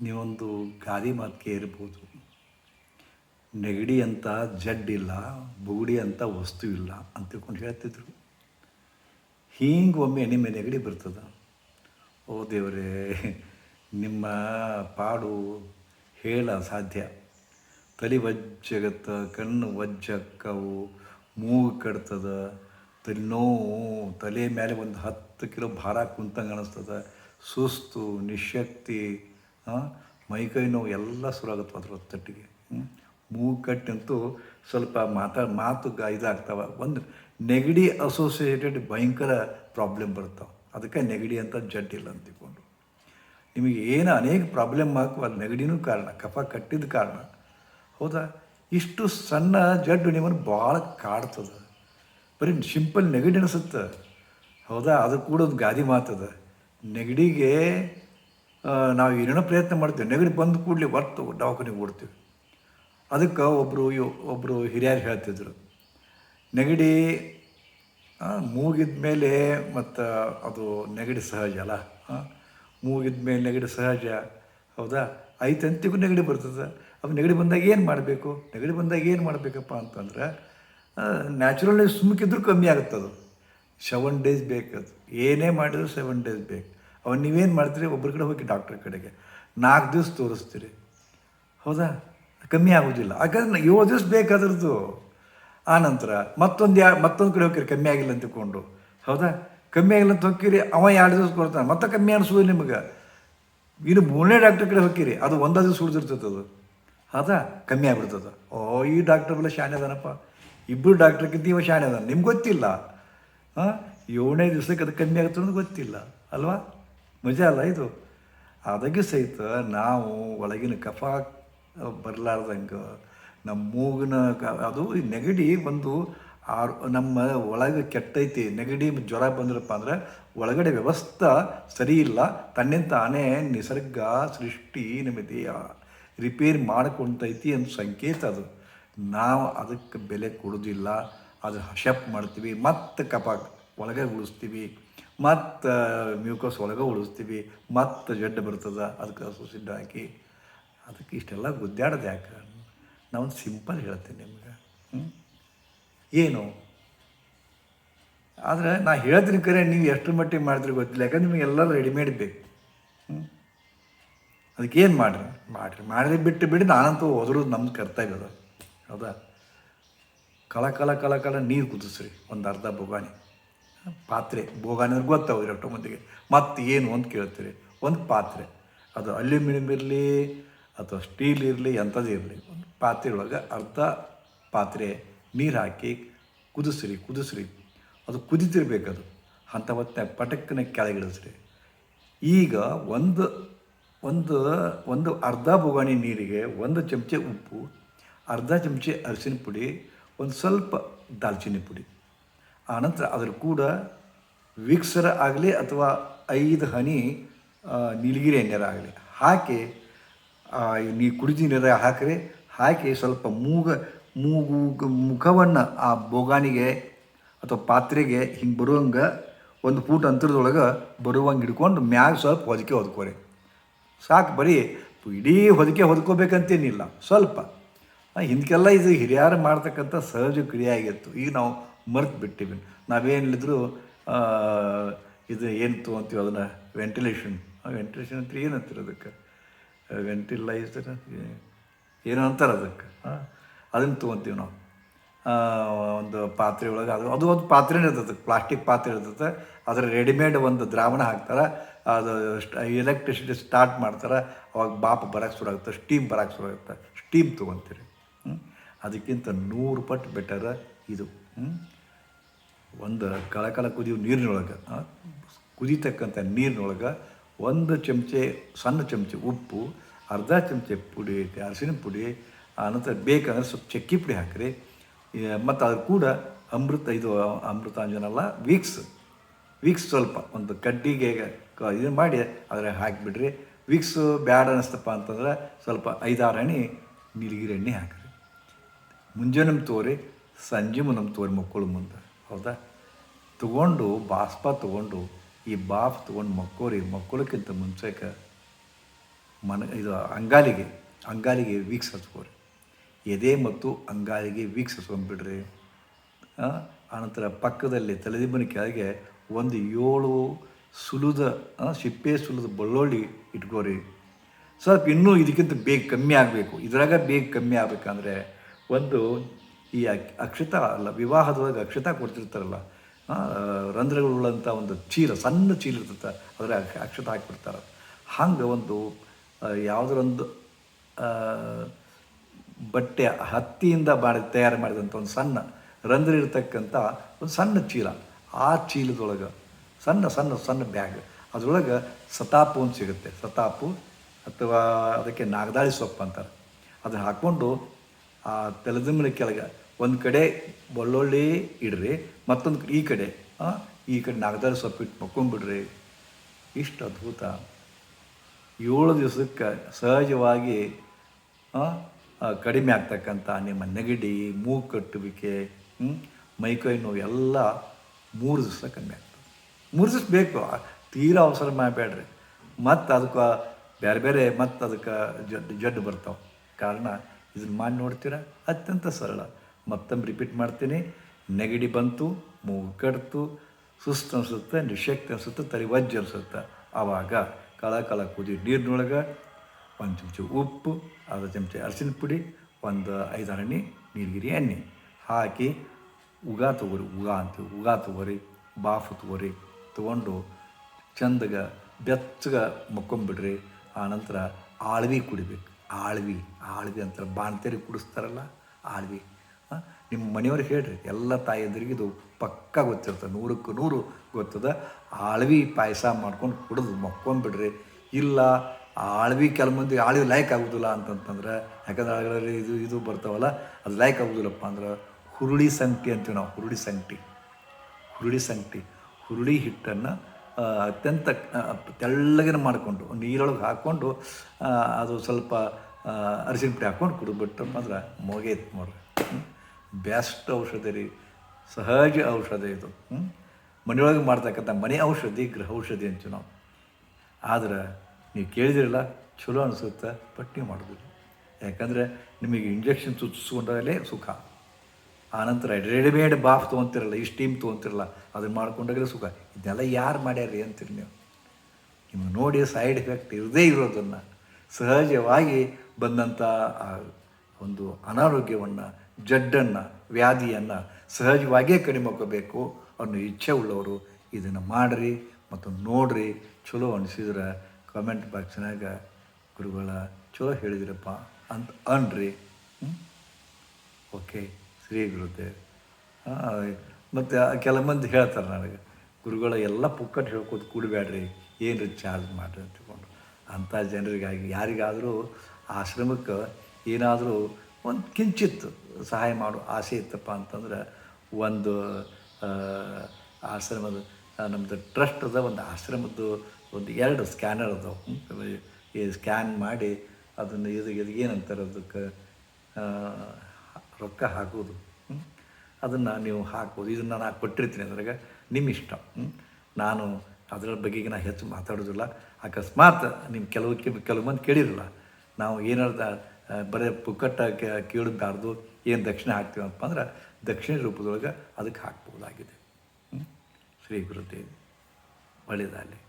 ನೀವೊಂದು ಗಾದಿ ಮಾತಿಗೆ ಇರ್ಬೋದು ನೆಗಡಿ ಅಂತ ಜಡ್ಡಿಲ್ಲ ಬುಗುಡಿ ಅಂತ ವಸ್ತು ಇಲ್ಲ ಅಂತ ತಿಳ್ಕೊಂಡು ಹೇಳ್ತಿದ್ರು. ಹಿಂಗೆ ಒಮ್ಮೆ ನಿಮ್ಮ ನೆಗಡಿ ಬರ್ತದ. ಓ ದೇವರೇ, ನಿಮ್ಮ ಪಾಡು ಹೇಳ ಸಾಧ್ಯ. ತಲೆ ವಜ್ಜಗತ್ತ, ಕಣ್ಣು ವಜ್ಜಕ್ಕವು, ಮೂಗು ಕಡ್ತದ. ತಲೆ ನೋವು, ತಲೆ ಮೇಲೆ ಒಂದು ಹತ್ತು ಕಿಲೋ ಭಾರ ಕುಂತಂಗೆ ಅನ್ನಿಸ್ತದೆ ಸುಸ್ತು, ನಿಶಕ್ತಿ ಮೈಕೈ ನೋವು ಎಲ್ಲ ಶುರುವಾಗುತ್ತೆ ಅದ್ರ ತಟ್ಟಿಗೆ ಹ್ಮ್? ಮೂಗು ಕಟ್ಟಂತೂ ಸ್ವಲ್ಪ ಮಾತಾ, ಮಾತು ಗ- ಇದಾಗ್ತಾವ. ಒಂದು ನೆಗಡಿ ಅಸೋಸಿಯೇಟೆಡ್ ಭಯಂಕರ ಪ್ರಾಬ್ಲಮ್ ಬರ್ತಾವೆ ಅದಕ್ಕೆ ನೆಗಡಿ ಅಂತ ಜಡ್ಡಿಲ್ಲ ಅಂತ ತಿಳ್ಕೊಂಡು ನಿಮಗೆ ಏನು ಅನೇಕ ಪ್ರಾಬ್ಲಮ್ ಹಾಕುವ ಅಲ್ಲಿ ನೆಗಡಿನೂ ಕಾರಣ, ಕಫ ಕಟ್ಟಿದ ಕಾರಣ. ಹೌದಾ? ಇಷ್ಟು ಸಣ್ಣ ಜಡ್ಡು ನಿಮ್ಮನ್ನು ಭಾಳ ಕಾಡ್ತದೆ. ಬರೀ ಸಿಂಪಲ್ ನೆಗಡಿ ಅನಿಸುತ್ತೆ. ಹೌದಾ? ಅದು ಕೂಡ ಒಂದು ಗಾದಿ ಮಾತದ. ನೆಗಡಿಗೆ ನಾವು ಏನೇನೋ ಪ್ರಯತ್ನ ಮಾಡ್ತೀವಿ. ನೆಗಡಿ ಬಂದ ಕೂಡಲೇ ಬರ್ತು ದವಾಖಾನೆಗೆ ಓಡ್ತೀವಿ. ಅದಕ್ಕೆ ಒಬ್ಬರು ಒಬ್ಬರು ಹಿರಿಯರು ಹೇಳ್ತಿದ್ರು. ನೆಗಡಿ ಮೂಗಿದ ಮೇಲೆ ಮತ್ತು ಅದು ನೆಗಡಿ ಸಹಜ ಅಲ್ಲ. ಮೂಗಿದ ಮೇಲೆ ನೆಗಡಿ ಸಹಜ. ಹೌದಾ? ಐತಂತಿಗೂ ನೆಗಡಿ ಬರ್ತದೆ. ಅದು ನೆಗಡಿ ಬಂದಾಗ ಏನು ಮಾಡಬೇಕು? ನೆಗಡಿ ಬಂದಾಗ ಏನು ಮಾಡಬೇಕಪ್ಪ ಅಂತಂದ್ರೆ ನ್ಯಾಚುರಲಿ ಸುಮ್ಕಿದ್ರೂ ಕಮ್ಮಿ ಆಗುತ್ತೆ ಅದು ಸೆವೆನ್ ಡೇಸ್ ಬೇಕದು ಏನೇ ಮಾಡಿದ್ರು ಸೆವೆನ್ ಡೇಸ್ ಬೇಕು. ಅವನು ನೀವೇನು ಮಾಡ್ತೀರಿ? ಒಬ್ಬರ ಕಡೆ ಹೋಗಿ ಡಾಕ್ಟ್ರ್ ಕಡೆಗೆ. ನಾಲ್ಕು ದಿವಸ ತೋರಿಸ್ತೀರಿ. ಹೌದಾ? ಕಮ್ಮಿ ಆಗೋದಿಲ್ಲ. ಯಾಕಂದ್ರೆ ಏಳು ದಿವಸ ಬೇಕಾದ್ರದ್ದು. ಆ ನಂತರ ಮತ್ತೊಂದು ಯಾ ಮತ್ತೊಂದು ಕಡೆ ಹೋಗಿರಿ ಕಮ್ಮಿ ಆಗಿಲ್ಲ ಅಂತ ತಿಳ್ಕೊಂಡು. ಹೌದಾ? ಕಮ್ಮಿ ಆಗಿಲ್ಲ ಅಂತ ಹೋಗ್ತೀರಿ. ಅವ ಎರಡು ದಿವಸ ಕೊಡ್ತಾನೆ. ಮತ್ತೆ ಕಮ್ಮಿ ಅನಿಸೋದು ನಿಮಗೆ. ಇನ್ನು ಮೂರನೇ ಡಾಕ್ಟರ್ ಕಡೆ ಹೋಗಿರಿ ಅದು ಒಂದೇ ದಿವಸ ಉಳಿದಿರ್ತದೆ ಅದು. ಹೌದಾ? ಕಮ್ಮಿ ಆಗ್ಬಿಡ್ತದೆ. ಓ, ಈ ಡಾಕ್ಟರ್ ಬಲ್ಲ ಶಾಣೆ ಅದಾನಪ್ಪ. ಇಬ್ಬರು ಡಾಕ್ಟ್ರಕ್ಕಿಂತ ಇವ ಶಾಣೆ ಅದಾನ. ನಿಮ್ಗೆ ಗೊತ್ತಿಲ್ಲ. ಹಾಂ? ಏಳನೇ ದಿವಸಕ್ಕೆ ಅದು ಕಮ್ಮಿ ಆಗುತ್ತೆ ಅನ್ನೋದು ಗೊತ್ತಿಲ್ಲ. ಅಲ್ವಾ? ಮಜಾ ಅಲ್ಲ ಇದು. ಅದಕ್ಕೆ ಸಹಿತ ನಾವು ಒಳಗಿನ ಕಫ ಬರಲಾರ್ದಂಗೆ ನಮ್ಮ ಮೂಗಿನ ಕ ಅದು ನೆಗಡಿ ಒಂದು ಆರು ನಮ್ಮ ಒಳಗೆ ಕೆಟ್ಟೈತಿ, ನೆಗಡಿ ಜ್ವರ ಬಂದ್ರಪ್ಪ ಅಂದ್ರೆ ಒಳಗಡೆ ವ್ಯವಸ್ಥೆ ಸರಿ ಇಲ್ಲ, ತನ್ನಿಂದ ತಾನೇ ನಿಸರ್ಗ ಸೃಷ್ಟಿ ದೇಹ ರಿಪೇರಿ ಮಾಡ್ಕೊಂತೈತಿ ಅಂತ ಸಂಕೇತ ಅದು. ನಾವು ಅದಕ್ಕೆ ಬೆಲೆ ಕೊಡೋದಿಲ್ಲ, ಅದು ಹಶಪ್ ಮಾಡ್ತೀವಿ, ಮತ್ತೆ ಕಪ ಒಳಗೆ ಉಳಿಸ್ತೀವಿ. ಮತ್ತು ಮ್ಯೂಕಸ್ ಒಳಗೆ ಉಳಿಸ್ತೀವಿ. ಮತ್ತು ಜಡ್ಡು ಬರ್ತದೆ, ಅದಕ್ಕೆ ಸುಸಿಡ್ ಹಾಕಿ. ಅದಕ್ಕೆ ಇಷ್ಟೆಲ್ಲ ಗುದ್ದಾಡೋದು ಯಾಕೆ? ನಾನು ಸಿಂಪಲ್ ಹೇಳ್ತೀನಿ ನಿಮ್ಗೆ? ಏನು? ಆದರೆ ನಾ ಹೇಳಿದ್ರಿ ಕರೆ, ನೀವು ಎಷ್ಟು ಮಟ್ಟಿಗೆ ಮಾಡಿದ್ರಿ ಗೊತ್ತಿಲ್ಲ. ಯಾಕಂದ್ರೆ ನಿಮಗೆ ಎಲ್ಲ ರೆಡಿಮೇಡ್ ಬೇಕು. ಅದಕ್ಕೆ ಏನು ಮಾಡಿರಿ? ಮಾಡಿರಿ. ಮಾಡಿರಿ ಬಿಟ್ಟು ಬಿಡಿ, ನಾನಂತೂ ಹೋದ್ರದ್ದು ನಮ್ಮ ಕರ್ತವ್ಯ ಅದು. ಹೌದಾ? ಕಳ ಕಲ ಕಲ ಕಲ ನೀರು ಕುದಿಸ್ರಿ. ಒಂದು ಅರ್ಧ ಬೋಗಾನಿ ಪಾತ್ರೆ ಭೋಗಾನವ್ರಿಗೆ ಗೊತ್ತಾವ ಇರಷ್ಟು ಮಂದಿಗೆ ಮತ್ತೆ ಏನು ಅಂತ ಕೇಳ್ತೀರಿ? ಒಂದು ಪಾತ್ರೆ. ಅದು ಅಲ್ಯೂಮಿನಿಯಂ ಇರಲಿ ಅಥವಾ ಸ್ಟೀಲ್ ಇರಲಿ, ಎಂಥದ್ದು ಇರಲಿ. ಒಂದು ಪಾತ್ರೆ ಒಳಗೆ ಅರ್ಧ ಪಾತ್ರೆ ನೀರು ಹಾಕಿ ಕುದಿಸ್ರಿ ಕುದಿಸ್ರಿ. ಅದು ಕುದಿತಿರ್ಬೇಕದು. ಅಂಥ ಮತ್ತೆ ಪಟಕ್ಕನೆ ಕೆಳಗಿಳಿಸ್ರಿ ಈಗ ಒಂದು ಒಂದು ಒಂದು ಅರ್ಧ ಬೋಗಾಣಿ ನೀರಿಗೆ ಒಂದು ಚಮಚೆ ಉಪ್ಪು, ಅರ್ಧ ಚಮಚೆ ಅರಿಶಿನ ಪುಡಿ, ಒಂದು ಸ್ವಲ್ಪ ದಾಲ್ಚಿನ್ನಿ ಪುಡಿ. ಆನಂತರ ಅದರ ಕೂಡ ವಿಕ್ಸರ ಆಗಲಿ ಅಥವಾ ಐದು ಹನಿ ನೀಲಗಿರಿ ಎಣ್ಣೆರ ಆಗಲಿ. ಹಾಕಿ ನೀ ಕುಡಿದ ನೀರ ಹಾಕಿರಿ. ಹಾಕಿ ಸ್ವಲ್ಪ ಮೂಗ, ಮೂಗು ಮುಖವನ್ನು ಆ ಬೋಗಾನಿಗೆ ಅಥವಾ ಪಾತ್ರೆಗೆ ಹಿಂಗೆ ಬರುವಂಗೆ ಒಂದು ಫೂಟ್ ಅಂತರದೊಳಗೆ ಬರುವಂಗೆ ಹಿಡ್ಕೊಂಡು ಮ್ಯಾಗ ಸ್ವಲ್ಪ ಹೊದಿಕೆ ಹೊದ್ಕೋರಿ. ಸಾಕು ಬರೀ ಇಡೀ ಹೊದಿಕೆ ಹೊದ್ಕೋಬೇಕಂತೇನಿಲ್ಲ. ಸ್ವಲ್ಪ. ಹಿಂದಕ್ಕೆಲ್ಲ ಇದು ಹಿರಿಯರು ಮಾಡ್ತಕ್ಕಂಥ ಸಹಜ ಕ್ರಿಯೆ ಆಗಿತ್ತು. ಈಗ ನಾವು ಮರ್ತು ಬಿಟ್ಟಿವಿ ನಾವೇನಿದ್ರು ಇದು ಏನು ತೊಗೊಂತೀವಿ ಅದನ್ನು? ವೆಂಟಿಲೇಷನ್ ವೆಂಟಿಲೇಷನ್ ಅಂತ ಏನು ಅಂತೀರ ಅದಕ್ಕೆ? ವೆಂಟಿಲೈಸರ್ ಏನೋ ಅಂತಾರೆ ಅದಕ್ಕೆ ಅದನ್ನು ತೊಗೊತೀವಿ ನಾವು. ಆ, ಒಂದು ಪಾತ್ರೆ ಒಳಗೆ ಅದು ಅದು ಒಂದು ಪಾತ್ರೆನೇ ಇರ್ತದೆ ಪ್ಲಾಸ್ಟಿಕ್ ಪಾತ್ರೆ ಇರ್ತದೆ. ಅದರ ರೆಡಿಮೇಡ್ ಒಂದು ದ್ರಾವಣ ಹಾಕ್ತಾರೆ. ಅದು ಎಲೆಕ್ಟ್ರಿಸಿಟಿ ಸ್ಟಾರ್ಟ್ ಮಾಡ್ತಾರೆ. ಅವಾಗ ಬಾಪ ಬರೋಕ್ಕೆ ಶುರು ಆಗುತ್ತೆ ಸ್ಟೀಮ್ ಬರೋಕ್ಕೆ ಶುರು ಆಗುತ್ತೆ. ಸ್ಟೀಮ್ ತೊಗೊತೀರಿ? ಅದಕ್ಕಿಂತ ನೂರು ಪಟ್ಟು ಬೆಟರ್ ಇದು. ಒಂದು ಕಳಕಳ ಕುದಿಯೋ ನೀರಿನೊಳಗೆ ಕುದಿತಕ್ಕಂಥ ನೀರಿನೊಳಗೆ ಒಂದು ಚಮಚೆ ಸಣ್ಣ ಚಮಚೆ ಉಪ್ಪು, ಅರ್ಧ ಚಮಚೆ ಪುಡಿ ಅರಿಶಿನ ಪುಡಿ ಆನಂತರ ಬೇಕಂದ್ರೆ ಸ್ವಲ್ಪ ಚಕ್ಕಿ ಪುಡಿ ಹಾಕಿರಿ. ಮತ್ತು ಅದು ಕೂಡ ಅಮೃತ, ಇದು ಅಮೃತಾಂಜನ ಅಲ್ಲ ವೀಕ್ಸ್ ವೀಕ್ಸ್ ಸ್ವಲ್ಪ ಒಂದು ಕಡ್ಡಿಗೆ ಇದನ್ನ ಮಾಡಿ ಅದ್ರ ಹಾಕಿಬಿಡ್ರಿ. ವೀಕ್ಸ್ ಬ್ಯಾಡ ಅನ್ನಿಸ್ತಪ್ಪ ಅಂತಂದ್ರೆ ಸ್ವಲ್ಪ ಐದಾರು ಹಣಿ ನೀಲಗಿರಿ ಎಣ್ಣೆ ಹಾಕಿರಿ. ಮುಂಜಾನೆ ತೋರಿ, ಸಂಜೆ ಮುಂದೆ ತೋರಿ ಮಕ್ಕಳು ಮುಂದೆ. ಹೌದಾ? ತಗೊಂಡು ಬಾಸ್ಪ ತಗೊಂಡು, ಈ ಬಾಪ್ ತೊಗೊಂಡು ಮಕ್ಕೋರಿ, ಮಕ್ಕಳಕ್ಕಿಂತ ಮುಂಚೆಗೆ ಮನ, ಇದು ಅಂಗಾಲಿಗೆ ಅಂಗಾಲಿಗೆ ವೀಕ್ಸ್ ಹಚ್ಕೋರಿ. ಎದೆ ಮತ್ತು ಅಂಗಾಲಿಗೆ ವೀಕ್ಸ್ ಹಚ್ಕೊಂಡ್ಬಿಡ್ರಿ. ಆನಂತರ ಪಕ್ಕದಲ್ಲಿ ತಲೆದಿಂಬನ ಕೆಳಗೆ ಒಂದು ಏಳು ಸುಲಿದ ಸಿಪ್ಪೆ ಸುಲಿದ ಬೆಳ್ಳುಳ್ಳಿ ಇಟ್ಕೋರಿ. ಸ್ವಲ್ಪ ಇನ್ನೂ ಇದಕ್ಕಿಂತ ಬೇಗ ಕಮ್ಮಿ ಆಗಬೇಕು. ಇದ್ರಾಗ ಬೇಗ ಕಮ್ಮಿ ಆಗಬೇಕಂದ್ರೆ ಒಂದು ಈ ಅಕ್, ಅಕ್ಷತ ಅಲ್ಲ, ವಿವಾಹದೊಳಗೆ ಅಕ್ಷತ ಕೊಡ್ತಿರ್ತಾರಲ್ಲ ರಂಧ್ರಗಳುಳ್ಳಂಥ ಒಂದು ಚೀಲ, ಸಣ್ಣ ಚೀಲ ಇರ್ತೈತೆ ಅದರ ಅಕ್ಷತ ಹಾಕಿಬಿಡ್ತಾರೆ ಹಂಗೆ ಒಂದು ಯಾವುದರೊಂದು ಬಟ್ಟೆ ಹತ್ತಿಯಿಂದ ಮಾಡಿ, ತಯಾರು ಮಾಡಿದಂಥ ಒಂದು ಸಣ್ಣ ರಂಧ್ರ ಇರತಕ್ಕಂಥ ಒಂದು ಸಣ್ಣ ಚೀಲ. ಆ ಚೀಲದೊಳಗೆ ಸಣ್ಣ ಸಣ್ಣ ಸಣ್ಣ ಬ್ಯಾಗ್, ಅದರೊಳಗೆ ಸತಾಪು ಅಂತ ಸಿಗುತ್ತೆ. ಸತಾಪು ಅಥವಾ ಅದಕ್ಕೆ ನಾಗದಾಳಿ ಸೊಪ್ಪು ಅಂತಾರೆ. ಅದನ್ನು ಹಾಕ್ಕೊಂಡು ಆ ತಲೆದಿಂಬನ ಕೆಳಗೆ ಒಂದು ಕಡೆ ಬೆಳ್ಳುಳ್ಳಿ ಇಡ್ರಿ, ಮತ್ತೊಂದು ಈ ಕಡೆ ಈ ಕಡೆ ನಾಗದಾರ ಸೊಪ್ಪು ಇಟ್ಟು ಮಕ್ಕೊಂಬಿಡ್ರಿ. ಇಷ್ಟು ಅದ್ಭುತ. ಏಳು ದಿವಸಕ್ಕೆ ಸಹಜವಾಗಿ ಕಡಿಮೆ ಆಗ್ತಕ್ಕಂಥ ನಿಮ್ಮ ನೆಗಡಿ, ಮೂಗು ಕಟ್ಟುವಿಕೆ ಮೈಕೈ ನೋವು ಎಲ್ಲ ಮೂರು ದಿವಸ ಕಮ್ಮಿ ಆಗ್ತದೆ. ಮೂರು ದಿವಸ ಬೇಕು ತೀರಾ ಅವಸರ ಮಾಡಬೇಡ್ರಿ ಮತ್ತು ಅದಕ್ಕೆ ಬೇರೆ ಬೇರೆ ಮತ್ತು ಅದಕ್ಕೆ ಜಡ್ಡು ಜಡ್ಡು ಬರ್ತಾವೆ. ಕಾರಣ ಇದನ್ನು ಮಾಡಿ ನೋಡ್ತೀರಾ? ಅತ್ಯಂತ ಸರಳ. ಮತ್ತೊಮ್ಮೆ ರಿಪೀಟ್ ಮಾಡ್ತೀನಿ. ನೆಗಡಿ ಬಂತು, ಮೂಗು ಕಡ್ತು, ಸುಸ್ತು ಅನಿಸುತ್ತೆ, ನಿಶಕ್ತಿ ಅನಿಸುತ್ತೆ ತಲೆ ವಜ್ಜ ಅನಿಸುತ್ತೆ. ಆವಾಗ ಕಳ ಕಳ ಕುದಿ ನೀರಿನೊಳಗೆ ಒಂದು ಚಮಚ ಉಪ್ಪು, ಅರ್ಧ ಚಮಚ ಅರಿಶಿನ ಪುಡಿ, ಒಂದು ಐದು ಎಣ್ಣೆ ನೀಲಗಿರಿ ಎಣ್ಣೆ ಹಾಕಿ ಉಗಾ ತೊಗೊರಿ, ಉಗಾ ಅಂತೀವಿ, ಉಗಾ ತಗೋರಿ, ಬಾಫು ತಗೋರಿ, ತೊಗೊಂಡು ಚಂದಗ ಬೆಚ್ಚಗ ಮುಕ್ಕೊಂಬಿಡ್ರಿ. ಆನಂತರ ಆಳ್ವಿ ಕುಡಿಬೇಕು. ಆಳ್ವಿ ಆಳ್ವಿ ಅಂತಾರೆ, ಬಾಣ್ತೇರಿ ಕುಡಿಸ್ತಾರಲ್ಲ, ಆಳ್ವಿ. ನಿಮ್ಮ ಮನೆಯವ್ರಿಗೆ ಹೇಳ್ರಿ. ಎಲ್ಲ ತಾಯಿಯಂದ್ರಿಗೆ ಇದು ಪಕ್ಕ ಗೊತ್ತಿರ್ತದೆ ನೂರಕ್ಕೆ ನೂರು ಗೊತ್ತದ. ಆಳ್ವಿ ಪಾಯಸ ಮಾಡ್ಕೊಂಡು ಕುಡಿದು ಮಕ್ಕೊಂಡ್ಬಿಡ್ರಿ ಇಲ್ಲ, ಆಳ್ವಿ ಕೆಲ ಮಂದಿ ಆಳ್ವಿ ಲೈಕ್ ಆಗೋದಿಲ್ಲ ಅಂತಂತಂದ್ರೆ, ಯಾಕಂದ್ರೆ ಆಳ್ಗಳಲ್ಲಿ ಇದು ಇದು ಬರ್ತಾವಲ್ಲ, ಅದು ಲೈಕ್ ಆಗೋದಿಲ್ಲಪ್ಪ ಅಂದ್ರೆ ಹುರುಳಿ ಸಂಗಟಿ ಅಂತೀವಿ ನಾವು, ಹುರುಳಿ ಸಂಗಟಿ ಹುರುಳಿ ಸಂಗಟಿ ಹುರುಳಿ ಹಿಟ್ಟನ್ನು ಅತ್ಯಂತ ತೆಳ್ಳಗಿನ ಮಾಡಿಕೊಂಡು, ನೀರೊಳಗೆ ಹಾಕ್ಕೊಂಡು ಅದು ಸ್ವಲ್ಪ ಅರಿಶಿನ ಪುಡಿ ಹಾಕ್ಕೊಂಡು ಕುಡಿದ್ಬಿಟ್ಟು ಅಂದ್ರೆ ಮುಗೈತೆ ನೋಡ್ರಿ. ಬೆಸ್ಟ್ ಔಷಧಿ ರೀ. ಸಹಜ ಔಷಧ ಇದು. ಮನೆಯೊಳಗೆ ಮಾಡ್ತಕ್ಕಂಥ ಮನೆ ಔಷಧಿ, ಗೃಹ ಔಷಧಿ ಅಂತೀವಿ ನಾವು. ಆದ್ರೆ ನೀವು ಕೇಳಿದಿರಲ್ಲ ಚಲೋ ಅನಿಸುತ್ತೆ ಬಟ್ ನೀವು ಮಾಡೋದಿಲ್ಲ ಯಾಕಂದರೆ ನಿಮಗೆ ಇಂಜೆಕ್ಷನ್ ಚುಚ್ಚಿಸ್ಕೊಂಡಾಗಲೇ ಸುಖ. ಆನಂತರ ರೆಡಿಮೇಡ್ ಬಾಫ್ ತೊಗೊತಿರಲ್ಲ, ಈ ಸ್ಟೀಮ್ ತೊಗೊತಿರಲ್ಲ, ಅದನ್ನು ಮಾಡ್ಕೊಂಡಾಗಲೇ ಸುಖ. ಇದನ್ನೆಲ್ಲ ಯಾರು ಮಾಡ್ಯಾರೀ ಅಂತೀರಿ ನೀವು? ನಿಮ್ಗೆ ನೋಡಿ ಸೈಡ್ ಎಫೆಕ್ಟ್ ಇರದೇ ಇರೋದನ್ನು. ಸಹಜವಾಗಿ ಬಂದಂಥ ಒಂದು ಅನಾರೋಗ್ಯವನ್ನು ಜಡ್ಡನ್ನು, ವ್ಯಾಧಿಯನ್ನು ಸಹಜವಾಗಿಯೇ ಕಡಿಮೆ ಮಾಡ್ಕೋಬೇಕು ಅನ್ನೋ ಇಚ್ಛೆ ಉಳ್ಳವರು ಇದನ್ನು ಮಾಡಿರಿ ಮತ್ತು ನೋಡಿರಿ. ಚಲೋ ಅನಿಸಿದ್ರೆ ಕಮೆಂಟ್ ಬಾಕ್ಸ್ನಾಗ ಗುರುಗಳ ಚಲೋ ಹೇಳಿದಿರಪ್ಪ ಅಂತ ಅನ್ರಿ. ಓಕೆ ಶ್ರೀ ಗುರುದೇವ್. ಮತ್ತು ಕೆಲ ಮಂದಿ ಹೇಳ್ತಾರೆ ನನಗೆ, ಗುರುಗಳ ಎಲ್ಲ ಪುಕ್ಕಟ್ಟು ಹೇಳ್ಕೊತ ಕೂಡಬೇಡ್ರಿ ಏನು ಚಾರ್ಜ್ ಮಾಡಿರಿ ಅಂತ ಅಂಥ ಜನರಿಗಾಗಿ ಯಾರಿಗಾದರೂ ಆಶ್ರಮಕ್ಕೆ ಏನಾದರೂ ಒಂದು ಕಿಂಚಿತ್ತು ಸಹಾಯ ಮಾಡೋ ಆಸೆ ಇತ್ತಪ್ಪ ಅಂತಂದ್ರೆ ಒಂದು ಆಶ್ರಮದ ನಮ್ಮದು ಟ್ರಸ್ಟ್ ಅದ, ಒಂದು ಆಶ್ರಮದ್ದು ಒಂದು ಎರಡು ಸ್ಕ್ಯಾನರ್ ಅದಾವೆ. ಈ ಸ್ಕ್ಯಾನ್ ಮಾಡಿ ಅದನ್ನು ಇದು ಇದು ಏನಂತಾರೆ ಅದಕ್ಕೆ ರೊಕ್ಕ ಹಾಕೋದು. ಅದನ್ನು ನೀವು ಹಾಕೋದು. ಇದನ್ನು ನಾನು ಕೊಟ್ಟಿರ್ತೀನಿ ಅದ್ರಾಗ, ನಿಮ್ಮ ಇಷ್ಟ. ನಾನು ಅದರ ಬಗ್ಗೆ ನಾನು ಹೆಚ್ಚು ಮಾತಾಡೋದಿಲ್ಲ. ಅಕಸ್ಮಾತ್ ನಿಮ್ಮ ಕೆಲವು ಕೆಲವು ಮಂದಿ ಕೇಳಿರಲ್ಲ, ನಾವು ಏನಾರ್ದ ಬರೀ ಪುಕ್ಕಟ್ಟ ಕೇಳಬಾರ್ದು ಏನು ದಕ್ಷಿಣ ಹಾಕ್ತೀವಪ್ಪ ಅಂದ್ರೆ ದಕ್ಷಿಣ ರೂಪದೊಳಗೆ ಅದಕ್ಕೆ ಹಾಕ್ಬೋದಾಗಿದೆ. ಶ್ರೀ ಗುರುದೇವಿ ಒಳ್ಳೆಯದಾಗಲಿ